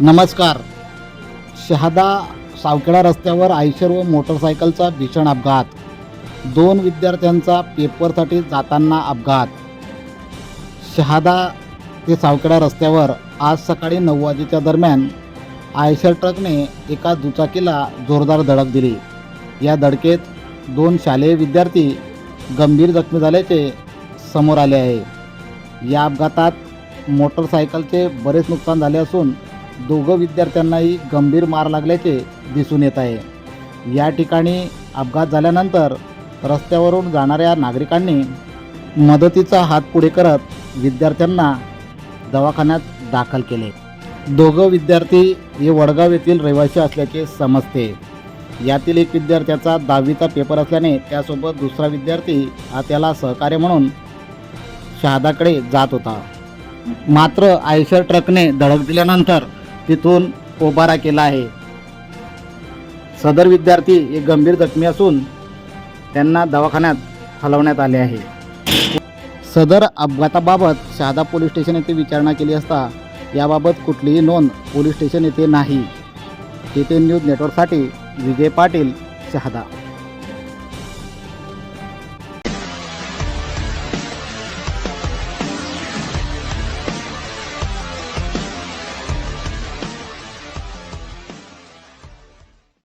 नमस्कार. शहादा सावखेडा रस्त्यावर आयशर व मोटरसायकलचा भीषण अपघात. दोन विद्यार्थ्यांचा पेपरसाठी जाताना अपघात. शहादा ते सावखेडा रस्त्यावर आज सकाळी नऊ वाजेच्या दरम्यान आयशर ट्रकने एका दुचाकीला जोरदार धडक दिली. या धडकेत दोन शालेय विद्यार्थी गंभीर जखमी झाल्याचे समोर आले आहे. या अपघातात मोटरसायकलचे बरेच नुकसान झाले असून दोघं विद्यार्थ्यांनाही गंभीर मार लागल्याचे दिसून येत आहे. या ठिकाणी अपघात झाल्यानंतर रस्त्यावरून जाणाऱ्या नागरिकांनी मदतीचा हात पुढे करत विद्यार्थ्यांना दवाखान्यात दाखल केले. दोघं विद्यार्थी हे वडगाव येथील रहिवासी असल्याचे समजते. यातील एक विद्यार्थ्याचा दहावीचा पेपर असल्याने त्यासोबत दुसरा विद्यार्थी हा त्याला सहकार्य म्हणून शहादाकडे जात होता. मात्र आयशर ट्रकने धडक दिल्यानंतर तिथून पोबारा केला आहे. सदर विद्यार्थी हे गंभीर जखमी असून त्यांना दवाखान्यात हलवण्यात आले आहे. सदर अपघाताबाबत शहादा पोलीस स्टेशन येथे विचारणा केली असता याबाबत कुठलीही नोंद पोलीस स्टेशन येथे नाही. टी न्यूज नेटवर्कसाठी विजय पाटील शहादा.